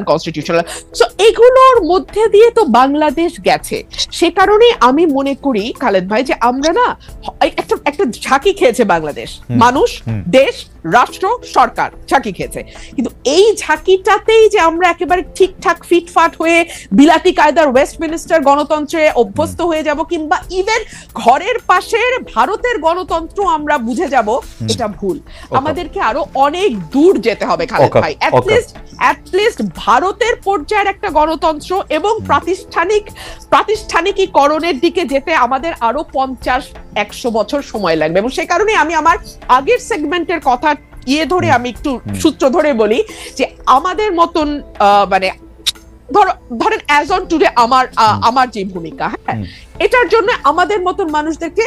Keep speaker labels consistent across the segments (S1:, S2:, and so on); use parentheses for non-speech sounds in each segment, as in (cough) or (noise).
S1: unconstitutional so এগুলোর মধ্যে দিয়ে তো বাংলাদেশ গেছে। সে কারণে আমি মনে করি খালেদ ভাই যে আমরা না একটা একটা ঝাঁকি খেয়েছে বাংলাদেশ। মানুষ দেশ রাষ্ট্র সরকার ঝাঁকি খেয়েছে। কিন্তু এই ঝাঁকিটাতেই যে আমরা একেবারে ঠিকঠাক ফিটফাট হয়ে বিলাতি কায়দার ওয়েস্টমিনিস্টার গণতন্ত্রে অভ্যস্ত হয়ে যাব কিংবা ইভেন ঘরের পাশের ভারতের গণতন্ত্র আমরা বুঝে যাব এটা ভুল। আমাদেরকে আরও অনেক দূর যেতে হবে খালেদ ভাই। অ্যাটলিস্ট অ্যাটলিস্ট ভারতের পর্যায়ের একটা গণতন্ত্র এবং প্রাতিষ্ঠানিক প্রাতিষ্ঠানিকীকরণের দিকে যেতে আমাদের আরও পঞ্চাশ একশো বছর সময় লাগবে। এবং সে কারণে আমি আমার আগের সেগমেন্টের কথা ইয়ে ধরে আমি একটু সূত্র ধরে বলি যে আমাদের মতন আহ, মানে ধরো ধরেন অ্যাজ অন টুডে আমার আহ, আমার যে ভূমিকা হ্যাঁ? এটার জন্য আমাদের মতন মানুষদেরকে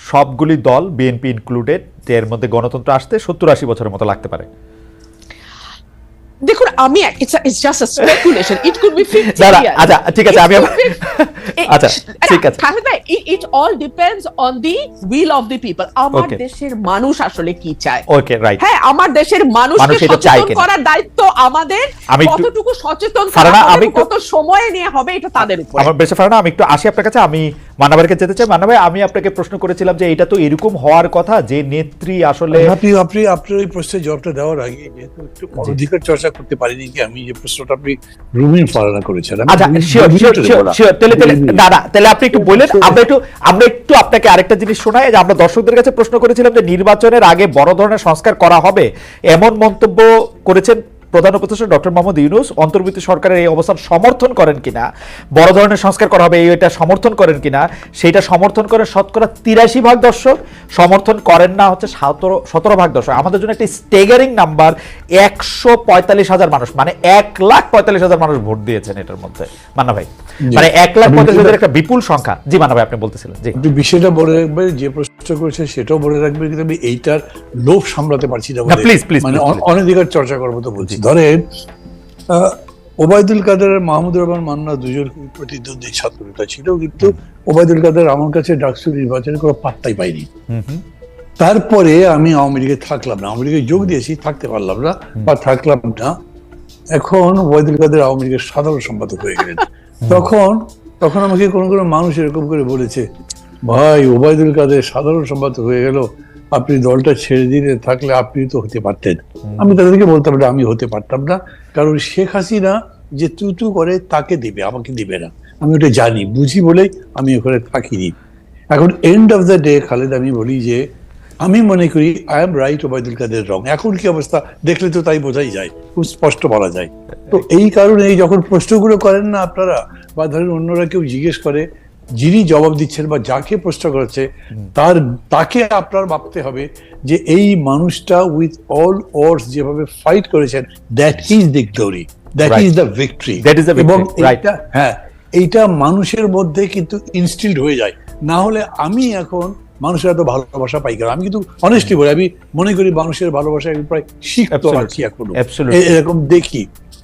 S2: সবগুলি দল বিএনপি ইনক্লুডেড এর মধ্যে গণতন্ত্র আসতে সত্তর আশি বছরের মতো লাগতে পারে।
S1: দেখুন আমি it's just a speculation it could be 50
S2: না, না, আচ্ছা, ঠিক আছে, আমি
S1: be- (laughs)
S2: আচ্ছা, ঠিক আছে।
S1: It all depends on the will of the people আমার দেশের মানুষ আসলে কি চায়?
S2: ওকে রাইট
S1: হ্যাঁ আমার দেশের মানুষকে সচেতন করার দায়িত্ব আমাদের।
S2: আমি
S1: কতটুকু সচেতন করা
S2: আমি
S1: কত সময় নিয়ে হবে এটা তাদের উপর?
S2: আমার বেশি ফারানা আমি একটু আসি আপনার কাছে আমি মানাবারকে যেতে চাই মানা ভাই আমি আপনাকে প্রশ্ন করেছিলাম যে এটা তো এরকম হওয়ার কথা যে নেত্রী আসলে
S3: আপনি আপনি আপনার এই প্রশ্নের জবাবটা দেওয়ার আগে যেহেতু একটু অধিকার চর্চা করতে পারিনি কি আমি যে প্রশ্নটা আপনি রুমিন ফারানা করেছেন
S2: আচ্ছা শিওর শিওর শিওর তাহলে তাহলে। না না তাহলে আপনি একটু বলেন আমরা একটু আমরা একটু আপনাকে আরেকটা জিনিস শোনাই যে আমরা দর্শকদের কাছে প্রশ্ন করেছিলাম যে নির্বাচনের আগে বড় ধরনের সংস্কার করা হবে এমন মন্তব্য করেছেন প্রধান উপদেষ্টা ডক্টর মোহাম্মদ ইউনুস অন্তর্বর্তী সরকারের এই অবস্থান সমর্থন করেন কিনা বড় ধরনের সংস্কার করা হবে এটা সমর্থন করেন কিনা সেটা সমর্থন করেন শতকরা তিরাশি ভাগ দর্শক সমর্থন করেন না হচ্ছে সতেরো সতেরো ভাগ দর্শক। আমাদের জন্য একটি স্টেগারিং নাম্বার একশো পঁয়তাল্লিশ হাজার মানুষ মানে এক লাখ পঁয়তাল্লিশ হাজার মানুষ ভোট দিয়েছেন এটার মধ্যে। মান্না ভাই মানে এক লাখ পঁয়তাল্লিশ হাজার একটা বিপুল সংখ্যা। জি মান্না ভাই আপনি বলতেছিলেন জি।
S3: আপনি বিষয়টা বলে রাখবেন যে প্রশ্ন করেছে সেটাও বলে রাখবেন কিন্তু আমি এইটার লোভ সামলাতে পারছি না
S2: please, please,
S3: মানে
S2: please,
S3: অ-
S2: please.
S3: অনধিকার চর্চা করব তো বলছি। ধরেন ওবায়দুল কাদের আর মাহমুদুর রহমান মান্না দুজন প্রতিদ্বন্দ্বী ছাত্রনেতা ছিল কিন্তু ওবায়দুল কাদের আমার কাছে ডাকসু নির্বাচনে কোনো পাত্তাই পাইনি। তারপরে আমি আওয়ামী লীগে থাকলাম না আওয়ামী লীগে যোগ দিয়েছি থাকতে পারলাম না বা থাকলাম না। এখন ওবায়দুল কাদের আওয়ামী লীগের সাধারণ সম্পাদক হয়ে গেলেন। তখন তখন আমাকে কোনো কোনো মানুষ এরকম করে বলেছে ভাই ওবায়দুল কাদের সাধারণ সম্পাদক হয়ে গেল আপনি দলটা ছেড়ে দিয়ে থাকলে আপনি তো হতে পারতেন। আমি তাদেরকে বলতাম না, আমি হতে পারতাম না। কারণ শেখ হাসিনা যে তুতু করে তাকে দিবে, আমাকে দিবে না। আমি ওটা জানি, বুঝি বলেই আমি ওখানে থাকিনি। এখন end of the day Khaled, আমি বলি যে, আমি মনে করি I am right Obaidul Quader wrong এখন কি অবস্থা? দেখলে তো তাই বোঝাই যায়, খুব স্পষ্ট বলা যায়। তো এই কারণে যখন প্রশ্নগুলো করেন না আপনারা, বা ধরেন অন্যরা কেউ জিজ্ঞেস করে যিনি জবাব দিচ্ছেন বা যাকে প্রশ্ন করেছে তার তাকে আপনার ভাবতে হবে যে এই মানুষটা উইথ অল ওয়ার্স যেভাবে ফাইট করেছেন that is the glory that is the victory
S2: is the
S3: এবং এইটা হ্যাঁ এইটা মানুষের মধ্যে কিন্তু ইনস্টিলড হয়ে যায়। না হলে আমি এখন মানুষের এত ভালোবাসা পাই কেন? আমি কিন্তু অনেস্টলি বলি আমি মনে করি মানুষের ভালোবাসা আমি প্রায় শিখতে. আছি এখনও। এরকম দেখি।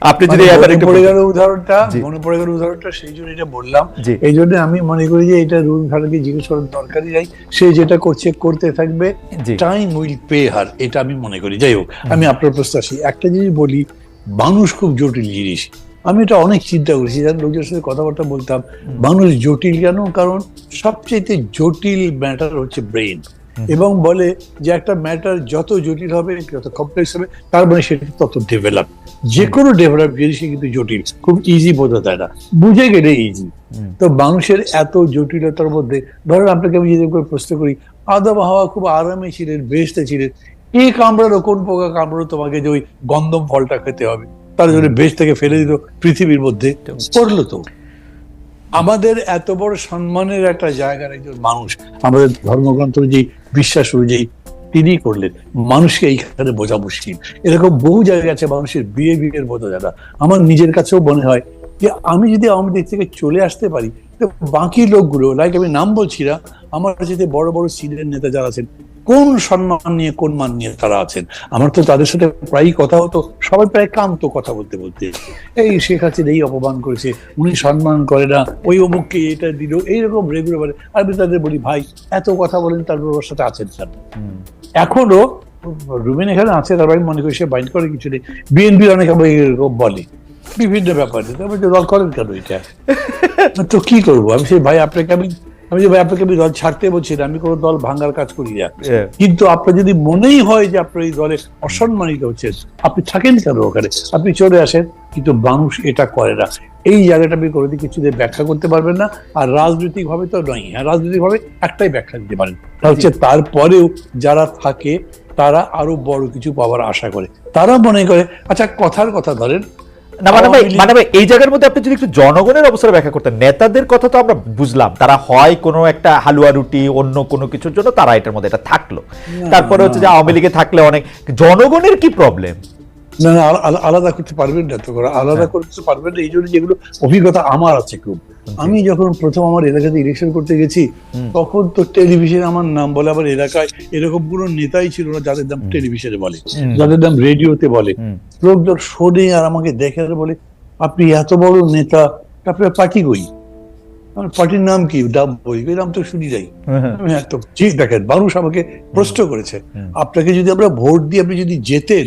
S2: আপনি যদি একবার
S3: মনে
S2: একটু
S3: উদাহরণটা মনে উদাহরণটা সেই জন্য এটা বললাম। এই জন্য আমি মনে করি যে এটা রুল জিজ্ঞেস করার দরকারই নাই। সে যেটা করছে করতে থাকবে। টাইম উইল পে হার এটা আমি মনে করি। যাই হোক আমি আপনার প্রশ্ন আসি। একটা জিনিস বলি মানুষ খুব জটিল জিনিস। আমি এটা অনেক চিন্তা করেছি যার লোকজনের সাথে কথাবার্তা বলতাম মানুষ জটিল কেন? কারণ সবচেয়ে জটিল ম্যাটার হচ্ছে ব্রেন এবং বলে যে একটা ম্যাটার যত জটিল হবে যত কমপ্লেক্স হবে তার মানে সেটা তত ডেভেলপ যে কোনো ডেভেলপ জিনিসই কিন্তু জটিল। খুব ইজি বোঝা যায় না। বুঝে গেলে ইজি তো মানুষের এত জটিলতার মধ্যে ধরেন আপনাকে আমি যদি প্রশ্ন করি আদম হাওয়া খুব আরামে ছিলেন বেসতে ছিলেন কে কামড়ালো কোন পোকা কামড়ালো তোমাকে যে ওই গন্ধম ফলটা খেতে হবে? তার জন্য বেশ থেকে ফেলে দিল পৃথিবীর মধ্যে। করল তো। আমাদের এত বড় সম্মানের একটা জায়গার একজন মানুষ আমাদের ধর্মগ্রন্থ যে বিশ্বাস অনুযায়ী তিনি করলেন। মানুষকে এইখানে বোঝা মুশকিল। এরকম বহু জায়গা আছে মানুষের বিয়ে বিয়ের বোঝা যারা আমার নিজের কাছেও মনে হয় যে আমি যদি আওয়ামী লীগ থেকে চলে আসতে পারি বাকি লোকগুলো লাইক আমি নাম বলছি না, আমার যদি বড় বড় সিনিয়র নেতা যারা আছেন কোন সম্মান নিয়ে কোন মান নিয়ে তারা আছেন? আমার তো তাদের সাথে প্রায়ই কথা হতো সবাই প্রায় কান্ত কথা বলতে বলতে। এই শেখ হাসিনা এই অপমান করেছে উনি সম্মান করে না ওই অমুককে এটা দিল এইরকম রেগুলার আমি তাদের বলি ভাই এত কথা বলেন তারপর ওর সাথে আছেন স্যার এখনও রুবেন এখানে আছে তার আমি মনে করি সে বাইন্ড করে কিছু নেই। বিএনপি অনেক আমাকে এরকম বলে বিভিন্ন ব্যাপারে। তো দল করেন কেন এটা? (laughs) তো কি করব? আমি সেই ভাই আপনাকে আমি আমি যে ভাই আপনাকে আমি দল ছাড়তে বলছি না আমি কোনো দল ভাঙ্গার কাজ করি না। কিন্তু আপনার যদি মনেই হয় যে আপনার এই দলে অসম্মানিত হচ্ছেন আপনি থাকেন কেন ওখানে? আপনি চলে আসেন কিন্তু মানুষ এটা করে না। এই জায়গাটা আপনি কোনো কিছুতে ব্যাখ্যা করতে পারবেন না আর রাজনৈতিক ভাবে তো নয়। হ্যাঁ রাজনৈতিক ভাবে একটাই ব্যাখ্যা দিতে পারেন। তা হচ্ছে তারপরেও যারা থাকে তারা আরও বড় কিছু পাওয়ার আশা করে। তারা মনে করে আচ্ছা কথার কথা ধরেন
S2: না মানে ভাই মানে ভাই এই জায়গার মধ্যে আপনি যদি একটু জনগণের অবস্থা ব্যাখ্যা করতেন নেতাদের কথা তো আমরা বুঝলাম তারা হয় কোনো একটা হালুয়া রুটি অন্য কোনো কিছুর জন্য তারা এটার মধ্যে এটা থাকল। তারপরে হচ্ছে যে আওয়ামী লীগে থাকলে অনেক জনগণের কি প্রবলেম
S3: না না, আলা- আলা- আলাদা করতে পারবেন না তো আলাদা
S2: হ্যাঁ।
S3: করতে পারবেন না এই জন্য যেগুলো অভিজ্ঞতা আমার আছে খুব। আমি যখন প্রথম আমার এলাকাতে ইলেকশন করতে গেছি তখন তো টেলিভিশনে আমার নাম বলে আমার এলাকায় এরকম কোনো নেতাই ছিল না যাদের নাম টেলিভিশনে বলে। যাদের নাম রেডিওতে বলে। লোকজন শোনে আর আমাকে দেখে আর বলে আপনি এত বড় নেতা আপনার পার্টি কই? আমার পার্টির নাম কি? ডাব বই ওই নাম তো শুনি যাই আমি একদম ঠিক দেখেন মানুষ আমাকে প্রশ্ন করেছে আপনাকে যদি আমরা ভোট দিয়ে আপনি যদি জেতেন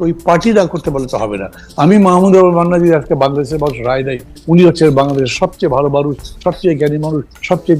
S3: ওই পার্টি না করতে পারলে তো হবে না। আমি মাহমুদ মান্না আজকে বাংলাদেশের মানুষ, রায় দেয়। উনি হচ্ছে বাংলাদেশের সবচেয়ে ভালো মানুষ, সবচেয়ে জ্ঞানী মানুষ, সবচেয়ে